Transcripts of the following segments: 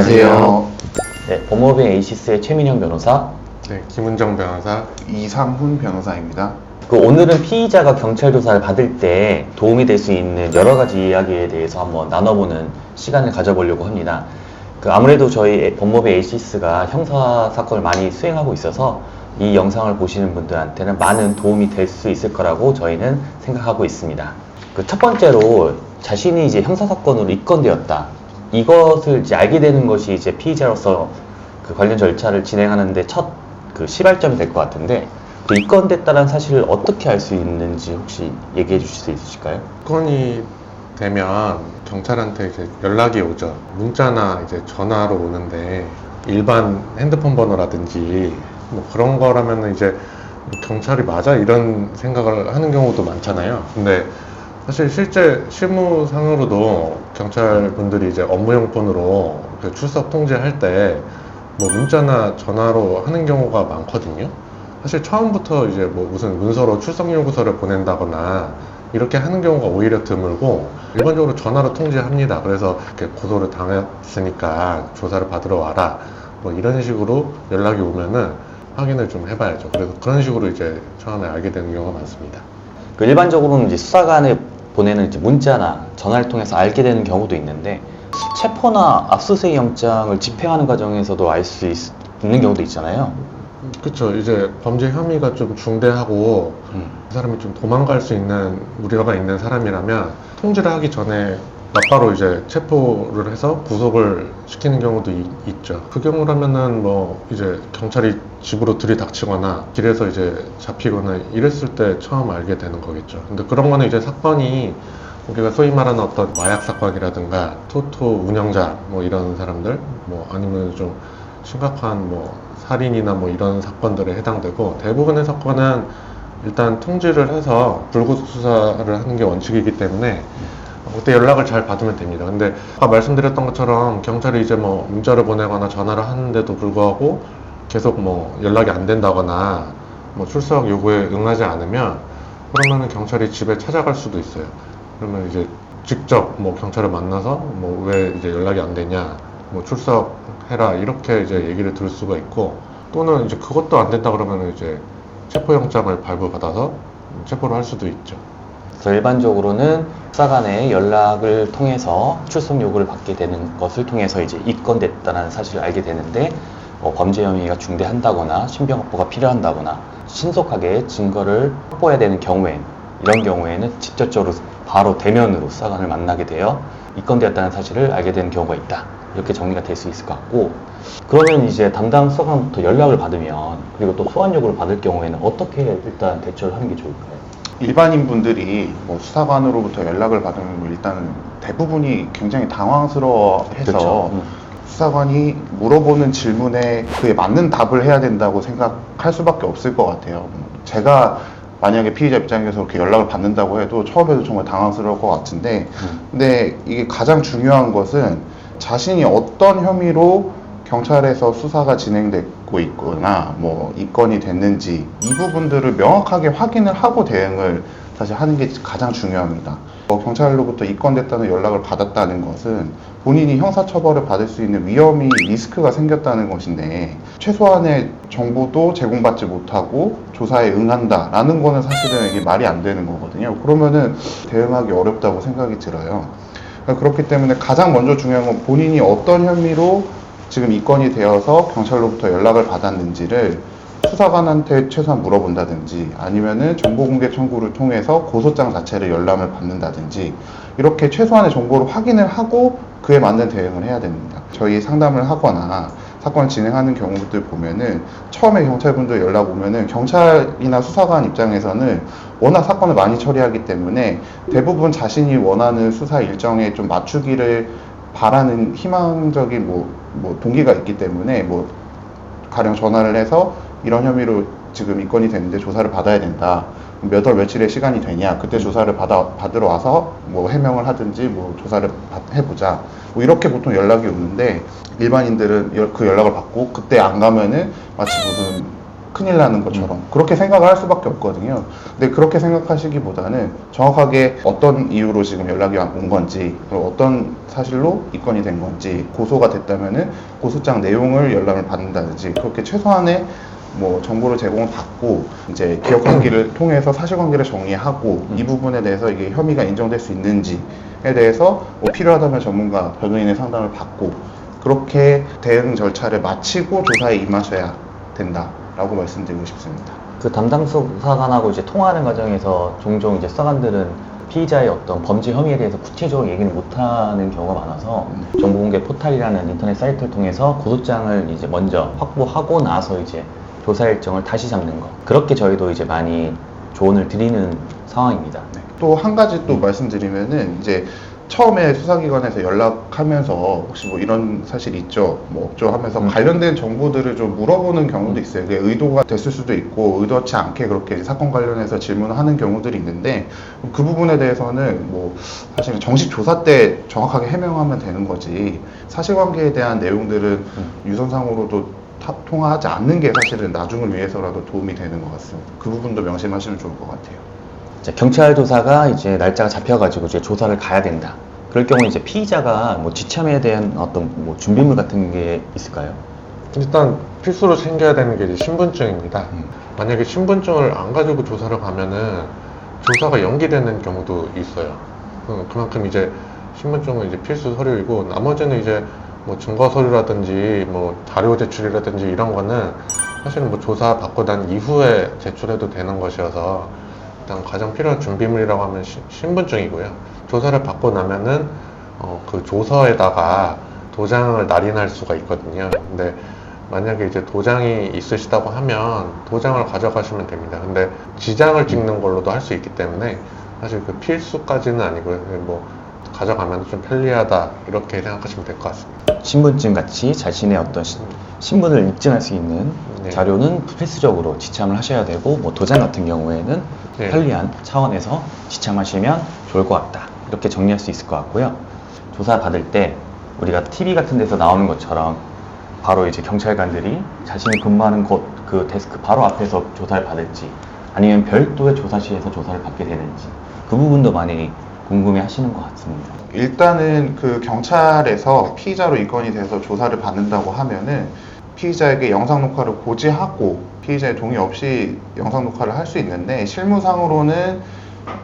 안녕하세요. 네, 법무법인 에이시스의 최민영 변호사. 네, 김은정 변호사. 이상훈 변호사입니다. 그 오늘은 피의자가 경찰 조사를 받을 때 도움이 될 수 있는 여러 가지 이야기에 대해서 한번 나눠보는 시간을 가져보려고 합니다. 그 아무래도 저희 법무법인 에이시스가 형사 사건을 많이 수행하고 있어서 이 영상을 보시는 분들한테는 많은 도움이 될 수 있을 거라고 저희는 생각하고 있습니다. 그 첫 번째로 자신이 이제 형사 사건으로 입건되었다. 이것을 이제 알게 되는 것이 이제 피의자로서 그 관련 절차를 진행하는데 첫 그 시발점이 될 것 같은데 그 입건됐 다는 사실을 어떻게 알 수 있는지 혹시 얘기해 주실 수 있으실까요? 건이 되면 경찰한테 이제 연락이 오죠. 문자나 이제 전화로 오는데 일반 핸드폰 번호라든지 뭐 그런 거라면 이제 뭐 경찰이 맞아 이런 생각을 하는 경우도 많잖아요. 근데 사실 실제 실무상으로도 경찰 분들이 이제 업무용 폰으로 그 출석 통지할 때 뭐 문자나 전화로 하는 경우가 많거든요. 사실 처음부터 이제 뭐 무슨 문서로 출석 요구서를 보낸다거나 이렇게 하는 경우가 오히려 드물고 일반적으로 전화로 통지합니다. 그래서 이렇게 고소를 당했으니까 조사를 받으러 와라. 뭐 이런 식으로 연락이 오면은 확인을 좀 해봐야죠. 그래서 그런 식으로 이제 처음에 알게 되는 경우가 많습니다. 그 일반적으로는 이제 수사관에 보내는 이제 문자나 전화를 통해서 알게 되는 경우도 있는데 체포나 압수수색 영장을 집행하는 과정에서도 알 수 있는 경우도 있잖아요. 그렇죠. 이제 범죄 혐의가 좀 중대하고 음. 그 사람이 좀 도망갈 수 있는 우려가 있는 사람이라면 통지를 하기 전에 곧바로 이제 체포를 해서 구속을 시키는 경우도 이- 있죠. 그 경우라면은 뭐 이제 경찰이 집으로 들이닥치거나 길에서 이제 잡히거나 이랬을 때 처음 알게 되는 거겠죠. 근데 그런 거는 이제 사건이 우리가 소위 말하는 어떤 마약 사건이라든가 토토 운영자 뭐 이런 사람들 뭐 아니면 좀 심각한 뭐 살인이나 뭐 이런 사건들에 해당되고 대부분의 사건은 일단 통지를 해서 불구속 수사를 하는 게 원칙이기 때문에 그때 연락을 잘 받으면 됩니다. 근데 아까 말씀드렸던 것처럼 경찰이 이제 뭐 문자를 보내거나 전화를 하는데도 불구하고 계속 뭐 연락이 안 된다거나 뭐 출석 요구에 응하지 않으면 그러면은 경찰이 집에 찾아갈 수도 있어요. 그러면 이제 직접 뭐 경찰을 만나서 뭐 왜 이제 연락이 안 되냐 뭐 출석해라 이렇게 이제 얘기를 들을 수가 있고 또는 이제 그것도 안 된다 그러면 이제 체포영장을 발부받아서 체포를 할 수도 있죠. 일반적으로는 수사관의 연락을 통해서 출석 요구를 받게 되는 것을 통해서 이제 입건됐다는 사실을 알게 되는데 어, 범죄 혐의가 중대한다거나 신병 확보가 필요한다거나 신속하게 증거를 확보해야 되는 경우엔 이런 경우에는 직접적으로 바로 대면으로 수사관을 만나게 되어 입건되었다는 사실을 알게 되는 경우가 있다. 이렇게 정리가 될 수 있을 것 같고 그러면 이제 담당 수사관부터 연락을 받으면 그리고 또 소환 요구를 받을 경우에는 어떻게 일단 대처를 하는 게 좋을까요? 일반인 분들이 뭐 수사관으로부터 연락을 받으면 뭐 일단 대부분이 굉장히 당황스러워해서 그렇죠. 음. 수사관이 물어보는 질문에 그에 맞는 답을 해야 된다고 생각할 수밖에 없을 것 같아요. 제가 만약에 피의자 입장에서 그렇게 연락을 받는다고 해도 처음에도 정말 당황스러울 것 같은데 음. 근데 이게 가장 중요한 것은 자신이 어떤 혐의로 경찰에서 수사가 진행되고 있거나 뭐 입건이 됐는지 이 부분들을 명확하게 확인을 하고 대응을 사실 하는 게 가장 중요합니다. 어, 경찰로부터 입건됐다는 연락을 받았다는 것은 본인이 형사처벌을 받을 수 있는 위험이 리스크가 생겼다는 것인데 최소한의 정보도 제공받지 못하고 조사에 응한다라는 거는 사실은 이게 말이 안 되는 거거든요. 그러면은 대응하기 어렵다고 생각이 들어요. 그러니까 그렇기 때문에 가장 먼저 중요한 건 본인이 어떤 혐의로 지금 입건이 되어서 경찰로부터 연락을 받았는지를 수사관한테 최소한 물어본다든지 아니면은 정보공개 청구를 통해서 고소장 자체를 열람을 받는다든지 이렇게 최소한의 정보를 확인을 하고 그에 맞는 대응을 해야 됩니다. 저희 상담을 하거나 사건을 진행하는 경우들 보면은 처음에 경찰분들 연락 오면은 경찰이나 수사관 입장에서는 워낙 사건을 많이 처리하기 때문에 대부분 자신이 원하는 수사 일정에 좀 맞추기를 바라는 희망적인 뭐, 뭐 동기가 있기 때문에 뭐 가령 전화를 해서 이런 혐의로 지금 입건이 됐는데 조사를 받아야 된다. 몇 월 며칠의 시간이 되냐? 그때 조사를 받아 받으러 와서 뭐 해명을 하든지 뭐 조사를 받- 해보자. 뭐 이렇게 보통 연락이 오는데 일반인들은 여- 그 연락을 받고 그때 안 가면은 마치 무슨 큰일 나는 것처럼 그렇게 생각을 할 수밖에 없거든요. 근데 그렇게 생각하시기보다는 정확하게 어떤 이유로 지금 연락이 온 건지 그리고 어떤 사실로 입건이 된 건지 고소가 됐다면은 고소장 내용을 연락을 받는다든지 그렇게 최소한의 뭐 정보를 제공을 받고 이제 기업 관계를 통해서 사실관계를 정리하고 이 부분에 대해서 이게 혐의가 인정될 수 있는지에 대해서 뭐 필요하다면 전문가 변호인의 상담을 받고 그렇게 대응 절차를 마치고 조사에 임하셔야 된다 라고 말씀드리고 싶습니다. 그 담당 수사관하고 이제 통화하는 과정에서 종종 이제 수사관들은 피의자의 어떤 범죄 혐의에 대해서 구체적으로 얘기를 못하는 경우가 많아서 정보공개 포탈이라는 인터넷 사이트를 통해서 고소장을 이제 먼저 확보하고 나서 이제 조사 일정을 다시 잡는 거 그렇게 저희도 이제 많이 조언을 드리는 상황입니다. 또한 가지 또 말씀드리면은 이제 처음에 수사기관에서 연락하면서 혹시 뭐 이런 사실 있죠, 뭐 없죠 하면서 음. 관련된 정보들을 좀 물어보는 경우도 있어요. 그게 의도가 됐을 수도 있고 의도치 않게 그렇게 사건 관련해서 질문을 하는 경우들이 있는데 그 부분에 대해서는 뭐 사실 정식 조사 때 정확하게 해명하면 되는 거지 사실관계에 대한 내용들은 유선상으로도 타- 통화하지 않는 게 사실은 나중을 위해서라도 도움이 되는 것 같습니다. 그 부분도 명심하시면 좋을 것 같아요. 이제 경찰 조사가 이제 날짜가 잡혀가지고 이제 조사를 가야 된다. 그럴 경우 이제 피의자가 뭐 지참에 대한 어떤 뭐 준비물 같은 게 있을까요? 일단 필수로 챙겨야 되는 게 이제 신분증입니다. 음. 만약에 신분증을 안 가지고 조사를 가면은 조사가 연기되는 경우도 있어요. 그- 그만큼 이제 신분증은 이제 필수 서류이고 나머지는 이제 뭐 증거 서류라든지 뭐 자료 제출이라든지 이런 거는 사실은 뭐 조사 받고 난 이후에 제출해도 되는 것이어서 일단 가장 필요한 준비물이라고 하면 시- 신분증이고요. 조사를 받고 나면은 어, 그 조서에다가 도장을 날인할 수가 있거든요. 근데 만약에 이제 도장이 있으시다고 하면 도장을 가져가시면 됩니다. 근데 지장을 찍는 걸로도 할 수 있기 때문에 사실 그 필수까지는 아니고요. 뭐 가져가면 좀 편리하다 이렇게 생각하시면 될 것 같습니다. 신분증 같이 자신의 어떤 시- 신분을 입증할 수 있는 네. 자료는 필수적으로 지참을 하셔야 되고 뭐 도장 같은 경우에는 네. 편리한 차원에서 지참하시면 좋을 것 같다 이렇게 정리할 수 있을 것 같고요 조사 받을 때 우리가 TV 같은 데서 나오는 것처럼 바로 이제 경찰관들이 자신이 근무하는 곳 그 데스크 바로 앞에서 조사를 받을지 아니면 별도의 조사실에서 조사를 받게 되는지 그 부분도 많이 궁금해 하시는 것 같습니다 일단은 그 경찰에서 피의자로 입건이 돼서 조사를 받는다고 하면은 피의자에게 영상 녹화를 고지하고 피의자의 동의 없이 영상 녹화를 할 수 있는데 실무상으로는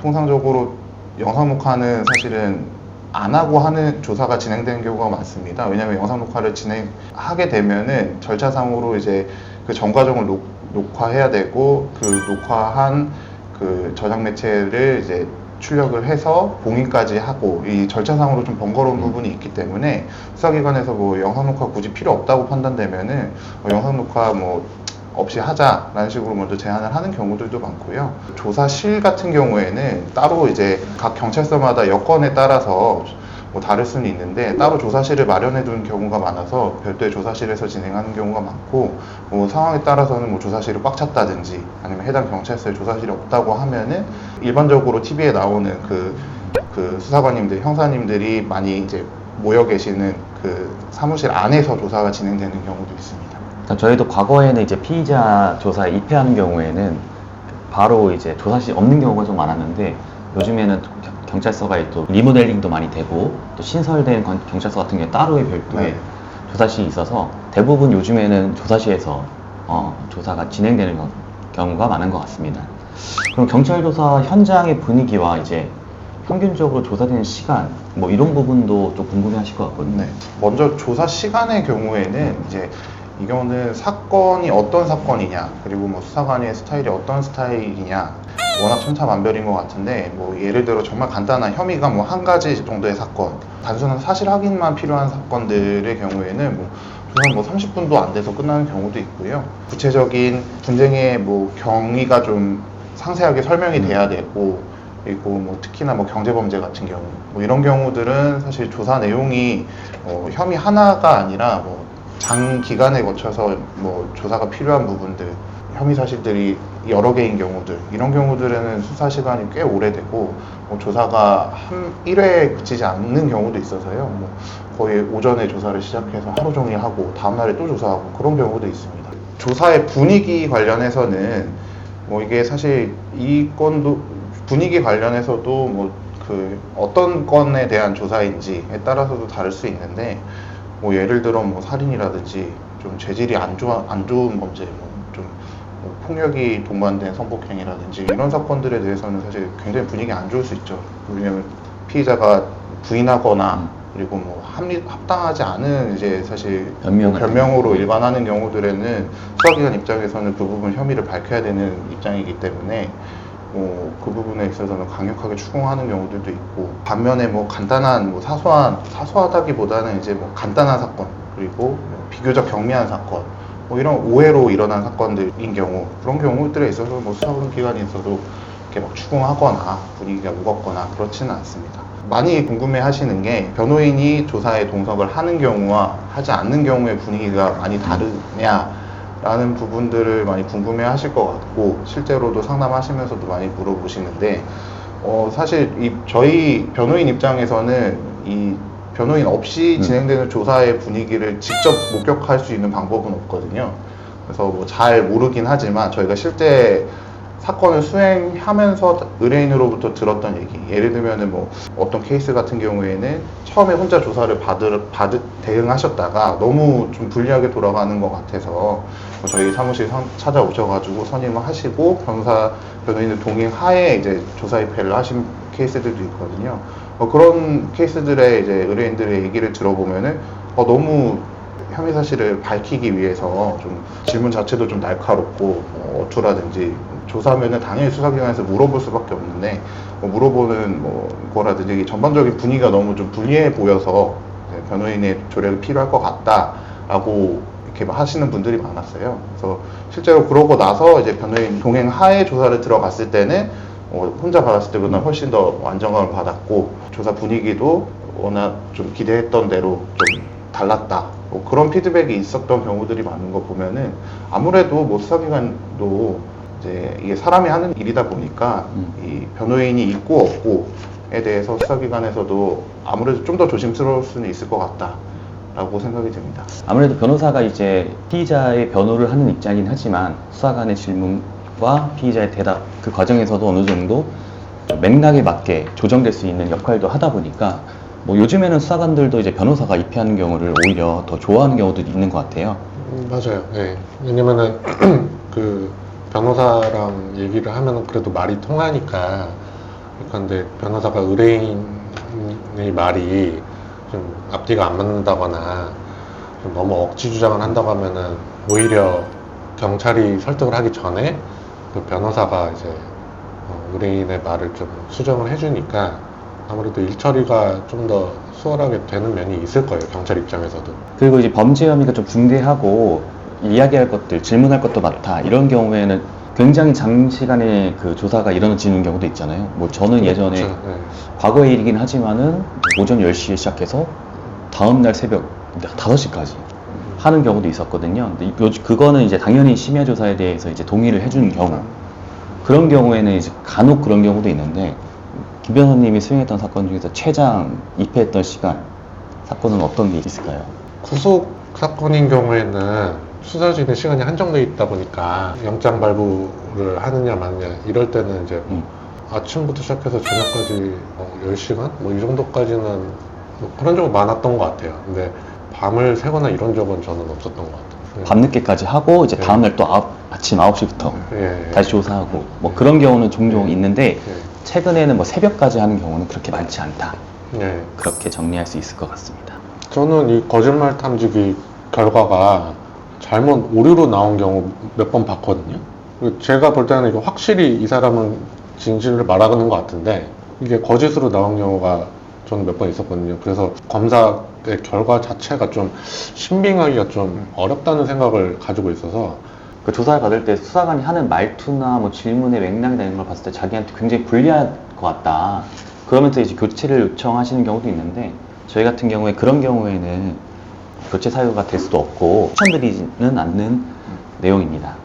통상적으로 영상 녹화는 사실은 안 하고 하는 조사가 진행되는 경우가 많습니다. 왜냐하면 영상 녹화를 진행하게 되면은 절차상으로 이제 그 전 과정을 녹, 녹화해야 되고 그 녹화한 그 저장 매체를 이제 출력을 해서 봉인까지 하고 이 절차상으로 좀 번거로운 부분이 있기 때문에 수사기관에서 뭐 영상 녹화 굳이 필요 없다고 판단되면은 뭐 영상 녹화 뭐 없이 하자라는 식으로 먼저 제안을 하는 경우들도 많고요. 조사실 같은 경우에는 따로 이제 각 경찰서마다 여건에 따라서 뭐 다를 수는 있는데 따로 조사실을 마련해 두는 경우가 많아서 별도의 조사실에서 진행하는 경우가 많고 뭐 상황에 따라서는 뭐 조사실이 꽉 찼다든지 아니면 해당 경찰서에 조사실이 없다고 하면은 일반적으로 TV에 나오는 그, 그 수사관님들, 형사님들이 많이 이제 모여 계시는 그 사무실 안에서 조사가 진행되는 경우도 있습니다. 저희도 과거에는 이제 피의자 조사에 입회하는 경우에는 바로 이제 조사실 없는 경우가 좀 많았는데 요즘에는 경- 경찰서가 또 리모델링도 많이 되고 또 신설된 건- 경찰서 같은 경우에 따로의 별도의 네. 조사실이 있어서 대부분 요즘에는 조사실에서 어, 조사가 진행되는 경- 경우가 많은 것 같습니다. 그럼 경찰 조사 현장의 분위기와 이제 평균적으로 조사되는 시간 뭐 이런 부분도 좀 궁금해하실 것 같거든요. 네. 먼저 조사 시간의 경우에는 이제 이 경우는 사건이 어떤 사건이냐 그리고 뭐 수사관의 스타일이 어떤 스타일이냐 워낙 천차만별인 것 같은데 뭐 예를 들어 정말 간단한 혐의가 뭐 한 가지 정도의 사건 단순한 사실 확인만 필요한 사건들의 경우에는 뭐 조사 뭐 30분도 안 돼서 끝나는 경우도 있고요. 구체적인 분쟁의 뭐 경위가 좀 상세하게 설명이 돼야 되고 그리고 뭐 특히나 뭐 경제범죄 같은 경우 뭐 이런 경우들은 사실 조사 내용이 어, 혐의 하나가 아니라 뭐 장기간에 거쳐서 뭐 조사가 필요한 부분들 혐의 사실들이 여러 개인 경우들 이런 경우들에는 수사 시간이 꽤 오래되고 뭐 조사가 한 1회에 그치지 않는 경우도 있어서요. 뭐 거의 오전에 조사를 시작해서 하루 종일 하고 다음날에 또 조사하고 그런 경우도 있습니다. 조사의 분위기 관련해서는 뭐 이게 사실 이 건도 분위기 관련해서도 뭐 그 어떤 건에 대한 조사인지에 따라서도 다를 수 있는데 뭐 예를 들어 뭐 살인이라든지 좀 재질이 안 좋아 안 좋은 범죄 뭐좀 뭐 폭력이 동반된 성폭행이라든지 이런 사건들에 대해서는 사실 굉장히 분위기 안 좋을 수 있죠. 왜냐면 피의자가 부인하거나 그리고 뭐 합리, 합당하지 않은 이제 사실 변명을 변명으로 일반하는 경우들에는 수사기관 입장에서는 그 부분 혐의를 밝혀야 되는 입장이기 때문에 뭐 그 부분에 있어서는 강력하게 추궁하는 경우들도 있고 반면에 뭐 간단한 뭐 사소한 사소하다기보다는 이제 뭐 간단한 사건 그리고 뭐 비교적 경미한 사건 뭐 이런 오해로 일어난 사건들인 경우 그런 경우들에 있어서 뭐 수사관 기관이 있어도 이렇게 막 추궁하거나 분위기가 무겁거나 그렇지는 않습니다. 많이 궁금해 하시는 게 변호인이 조사에 동석을 하는 경우와 하지 않는 경우의 분위기가 많이 다르냐 라는 부분들을 많이 궁금해 하실 것 같고 실제로도 상담하시면서도 많이 물어보시는데 어, 사실 이 저희 변호인 입장에서는 이 변호인 없이 음. 진행되는 조사의 분위기를 직접 목격할 수 있는 방법은 없거든요. 그래서 뭐 잘 모르긴 하지만 저희가 실제 사건을 수행하면서 의뢰인으로부터 들었던 얘기. 예를 들면은 뭐 어떤 케이스 같은 경우에는 처음에 혼자 조사를 받으, 받 대응하셨다가 너무 좀 불리하게 돌아가는 것 같아서 뭐 저희 사무실 선- 찾아오셔가지고 선임을 하시고 변호사 변호인의 동행 하에 이제 조사 입회를 하신 케이스들도 있거든요. 어, 그런 케이스들의 이제 의뢰인들의 얘기를 들어보면은 어, 너무 혐의 사실을 밝히기 위해서 좀 질문 자체도 좀 날카롭고 뭐 어투라든지 조사하면은 당연히 수사기관에서 물어볼 수밖에 없는데 뭐 물어보는 뭐 거라든지 전반적인 분위기가 너무 좀 불리해 보여서 변호인의 조력이 필요할 것 같다라고 이렇게 막 하시는 분들이 많았어요. 그래서 실제로 그러고 나서 이제 변호인 동행 하에 조사를 들어갔을 때는 어, 혼자 받았을 때보다 훨씬 더 안정감을 받았고 조사 분위기도 워낙 좀 기대했던 대로 좀 달랐다. 뭐 그런 피드백이 있었던 경우들이 많은 거 보면은 아무래도 뭐 수사기관도 이제 이게 사람이 하는 일이다 보니까 음. 이 변호인이 있고 없고에 대해서 수사기관에서도 아무래도 좀 더 조심스러울 수는 있을 것 같다 라고 생각이 듭니다. 아무래도 변호사가 이제 피의자의 변호를 하는 입장이긴 하지만 수사관의 질문과 피의자의 대답 그 과정에서도 어느 정도 좀 맥락에 맞게 조정될 수 있는 역할도 하다 보니까 뭐 요즘에는 수사관들도 이제 변호사가 입회하는 경우를 오히려 더 좋아하는 경우도 있는 것 같아요. 음, 맞아요. 예. 왜냐면은 그 변호사랑 얘기를 하면은 그래도 말이 통하니까 그런데 변호사가 의뢰인의 말이 좀 앞뒤가 안 맞는다거나 좀 너무 억지 주장을 한다고 하면은 오히려 경찰이 설득을 하기 전에 그 변호사가 이제 어, 의뢰인의 말을 좀 수정을 해주니까 아무래도 일 처리가 좀 더 수월하게 되는 면이 있을 거예요 경찰 입장에서도. 그리고 이제 범죄 혐의가 좀 중대하고 이야기할 것들, 질문할 것도 많다. 이런 경우에는 굉장히 장시간의 그 조사가 이루어지는 경우도 있잖아요. 뭐 저는 예전에 그렇죠. 네. 과거의 일이긴 하지만은 오전 10시에 시작해서 다음날 새벽 5시까지 하는 경우도 있었거든요. 근데 요, 그거는 이제 당연히 심야 조사에 대해서 이제 동의를 해주는 경우. 그런 경우에는 이제 간혹 그런 경우도 있는데 김 변호사님이 수행했던 사건 중에서 최장 입회했던 시간 사건은 어떤 게 있을까요? 구속 사건인 경우에는 수사 진행 시간이 한정돼 있다 보니까 영장 발부를 하느냐 마느냐 이럴 때는 이제 음. 아침부터 시작해서 저녁까지 뭐 10시간? 뭐 이 정도까지는 뭐 그런 적은 많았던 것 같아요. 근데 밤을 새거나 이런 적은 저는 없었던 것 같아요. 밤늦게까지 하고 이제 네. 다음날 또 아홉- 아침 9시부터 예, 예. 다시 조사하고 뭐 그런 경우는 종종 네. 있는데 예. 최근에는 뭐 새벽까지 하는 경우는 그렇게 많지 않다. 예. 그렇게 정리할 수 있을 것 같습니다. 저는 이 거짓말 탐지기 결과가 잘못 오류로 나온 경우 몇 번 봤거든요. 제가 볼 때는 이거 확실히 이 사람은 진실을 말하는 것 같은데 이게 거짓으로 나온 경우가 저는 몇 번 있었거든요. 그래서 검사의 결과 자체가 좀 신빙하기가 좀 어렵다는 생각을 가지고 있어서 그 조사를 받을 때 수사관이 하는 말투나 뭐 질문의 맥락이나 이런 걸 봤을 때 자기한테 굉장히 불리할 것 같다. 그러면서 이제 교체를 요청하시는 경우도 있는데 저희 같은 경우에 그런 경우에는 교체 사유가 될 수도 없고 추천드리지는 않는 내용입니다.